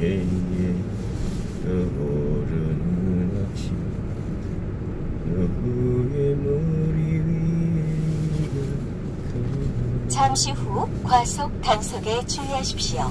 해에 떠오르는 아침 누구의 머리 위에 잠시 후 과속 단속에 주의하십시오.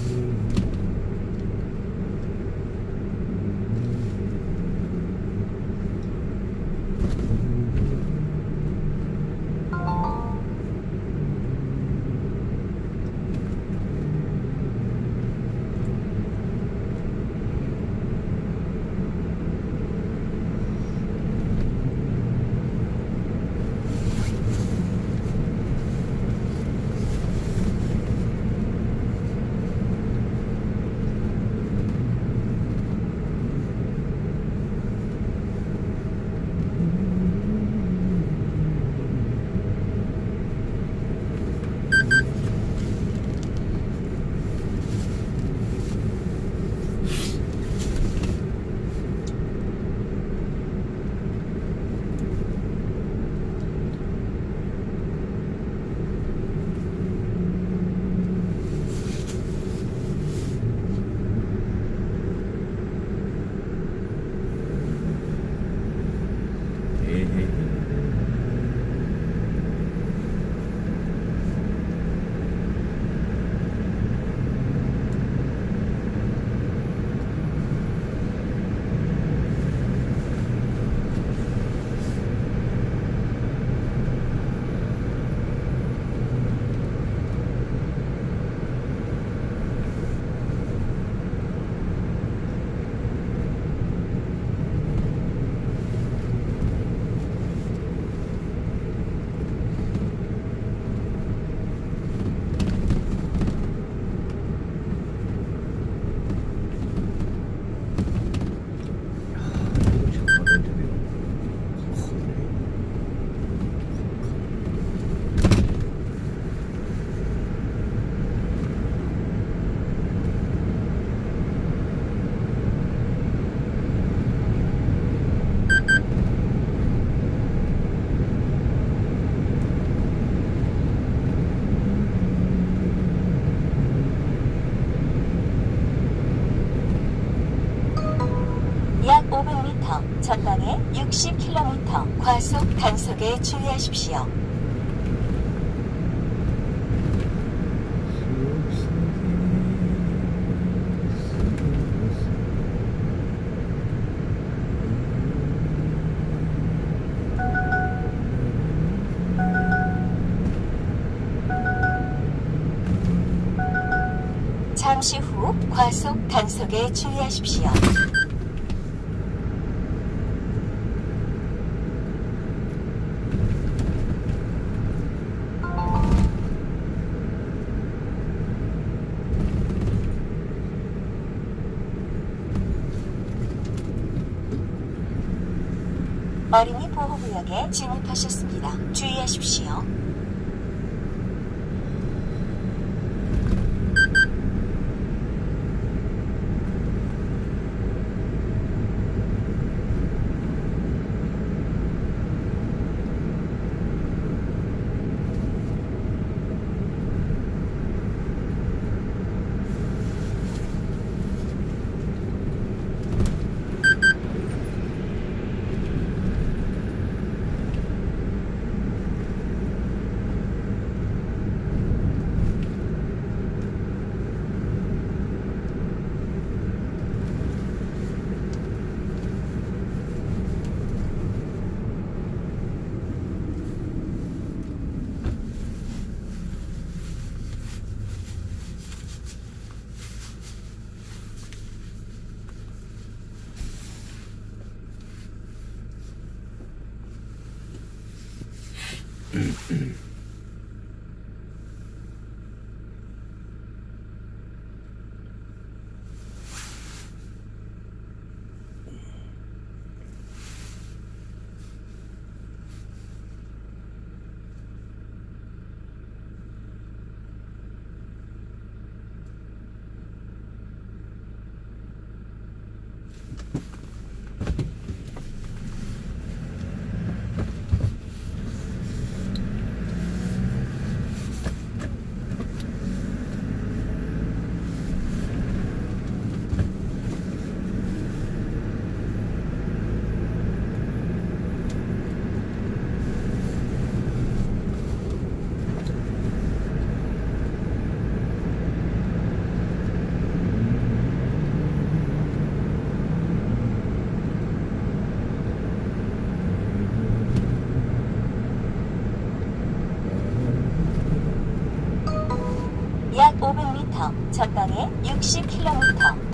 과속 단속에 주의하십시오. 잠시 후 과속 단속에 주의하십시오. 진입하셨습니다. 주의하십시오.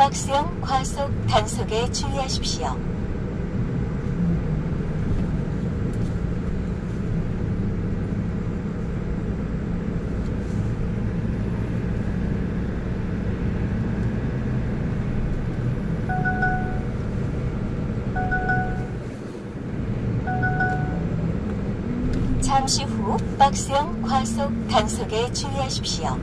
박스형 과속 단속에 주의하십시오. 잠시 후 박스형 과속 단속에 주의하십시오.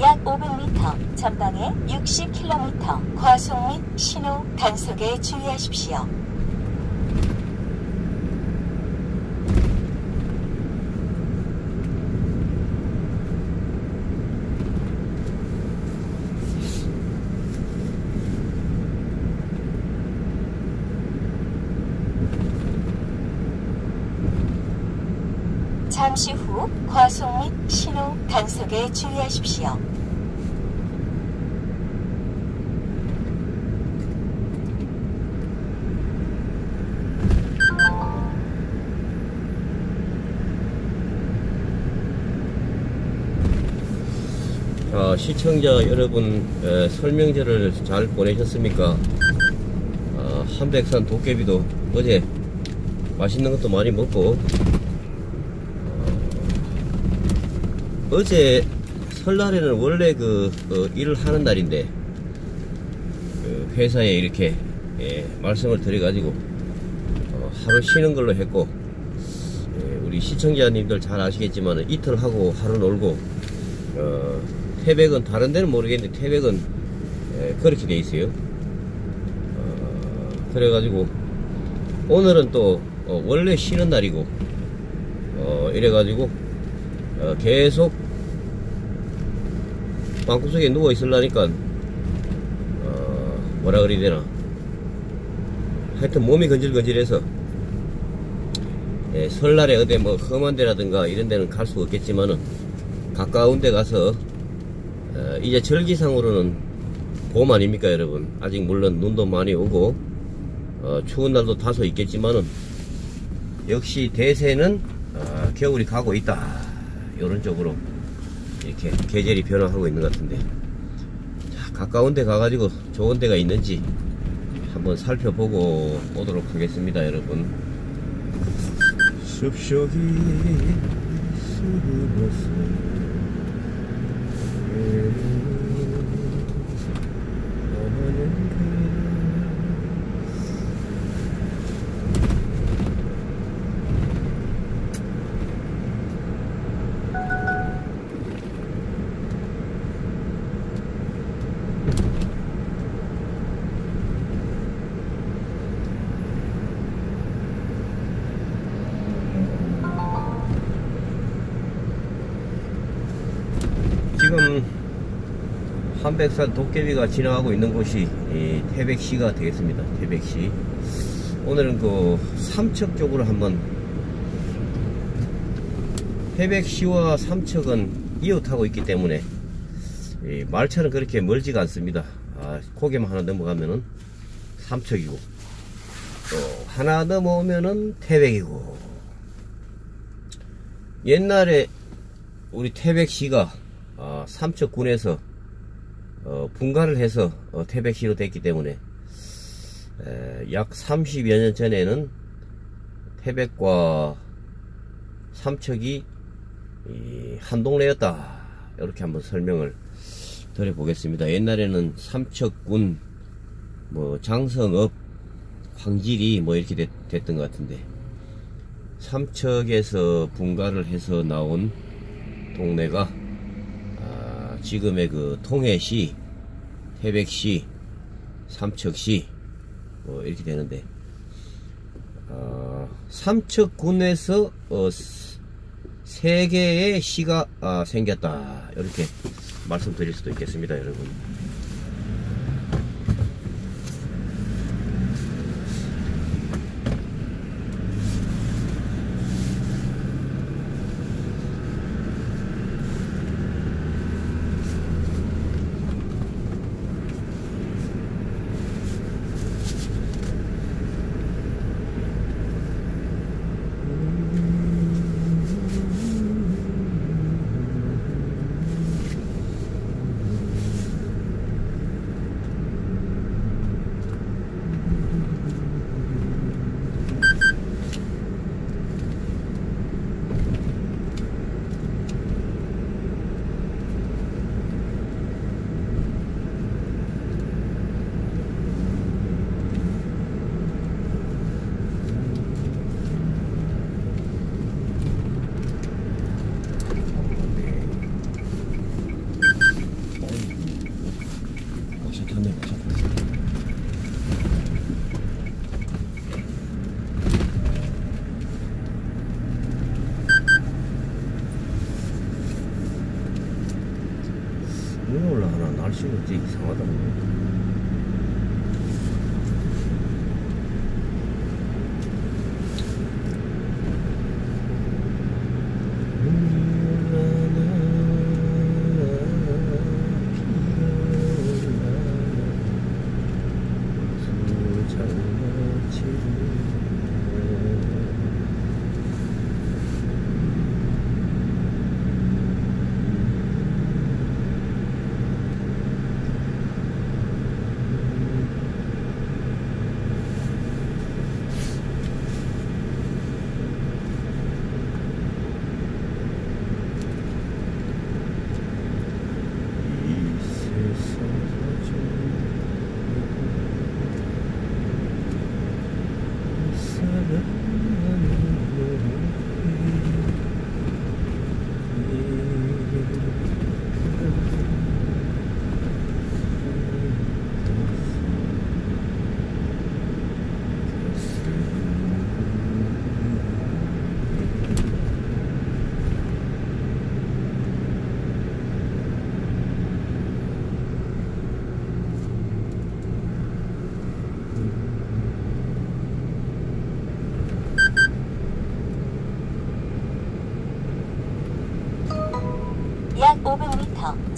약 500m, 전방에 60km, 과속 및 신호 단속에 주의하십시오. 잠시 후 과속 및 신호 단속에 주의하십시오. 아, 시청자 여러분 에, 설명제를 잘 보내셨습니까? 아, 한백산 도깨비도 어제 맛있는 것도 많이 먹고 어, 어제 설날에는 원래 그, 그 일을 하는 날인데 그 회사에 이렇게 예, 말씀을 드려가지고 어, 하루 쉬는 걸로 했고 예, 우리 시청자님들 잘 아시겠지만 이틀 하고 하루 놀고 어, 태백은 다른 데는 모르겠는데 태백은 예, 그렇게 돼 있어요. 어, 그래가지고 오늘은 또 어, 원래 쉬는 날이고 어, 이래가지고 어, 계속 방구석에 누워 있으려니까 어, 뭐라 그래야 되나 하여튼 몸이 건질건질해서 예, 설날에 어디 뭐 험한 데라든가 이런 데는 갈 수 없겠지만은 가까운 데 가서 어, 이제 절기상으로는 봄 아닙니까 여러분? 아직 물론 눈도 많이 오고 어, 추운 날도 다소 있겠지만은 역시 대세는 어, 겨울이 가고 있다. 이런 쪽으로 이렇게 계절이 변화하고 있는 것 같은데. 자, 가까운 데 가가지고 좋은 데가 있는지 한번 살펴보고 오도록 하겠습니다 여러분. 숲속이 숨어서 Mm-hmm. 한백산 도깨비가 지나가고 있는 곳이 이 태백시가 되겠습니다. 태백시. 오늘은 그 삼척 쪽으로 한번 태백시와 삼척은 이웃하고 있기 때문에 이 말차는 그렇게 멀지가 않습니다. 아, 고개만 하나 넘어가면은 삼척이고 또 하나 넘어오면은 태백이고 옛날에 우리 태백시가 어, 삼척군에서 어, 분가를 해서 어, 태백시로 됐기 때문에 에, 약 30여 년 전에는 태백과 삼척이 이, 한 동네였다. 이렇게 한번 설명을 드려보겠습니다. 옛날에는 삼척군 뭐 장성읍 황질이 뭐 이렇게 됐, 됐던 것 같은데 삼척에서 분가를 해서 나온 동네가 아, 지금의 그 통해시, 태백시 삼척시 어, 이렇게 되는데 어, 삼척군에서 어, 세 개의 시가 아, 생겼다. 이렇게 말씀드릴 수도 있겠습니다 여러분 마셨네 마셨네 눈 올라가나 날씨가 되게 이상하다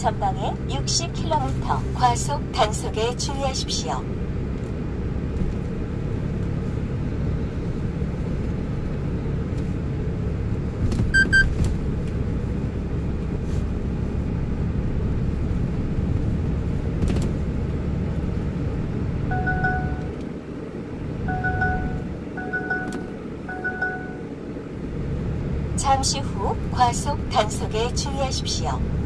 전방에 60km, 과속 단속에 주의하십시오. 잠시 후 과속 단속에 주의하십시오.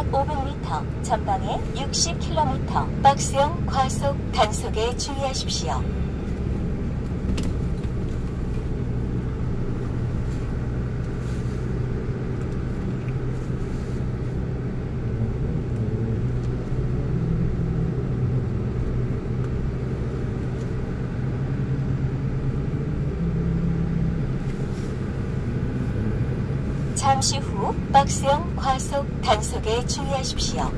약 500m, 전방에 60km, 박스형 과속 단속에 주의하십시오. 잠시 후 박스형 과속 단속에 주의하십시오.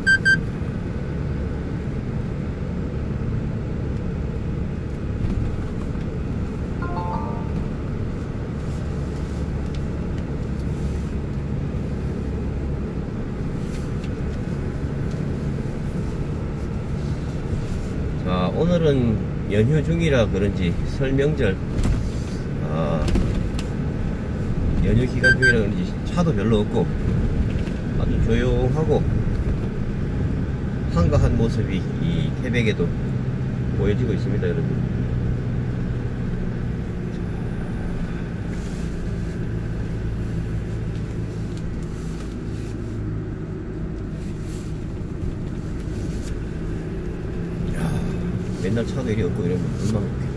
자, 오늘은 연휴 중이라 그런지 설명절 어, 연휴 기간 중이라 그런지 차도 별로 없고 아주 조용하고 한가한 모습이 이 태백에도 보여지고 있습니다 여러분. 야, 맨날 차도 이리 없고 이러면 얼마나 웃겨.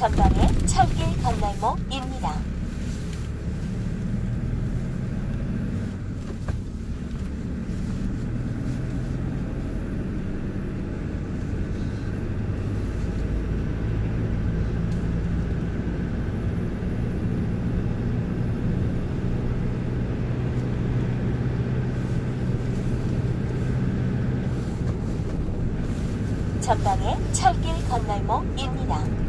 전방에 철길 건널목입니다. 전방에 철길 건널목입니다.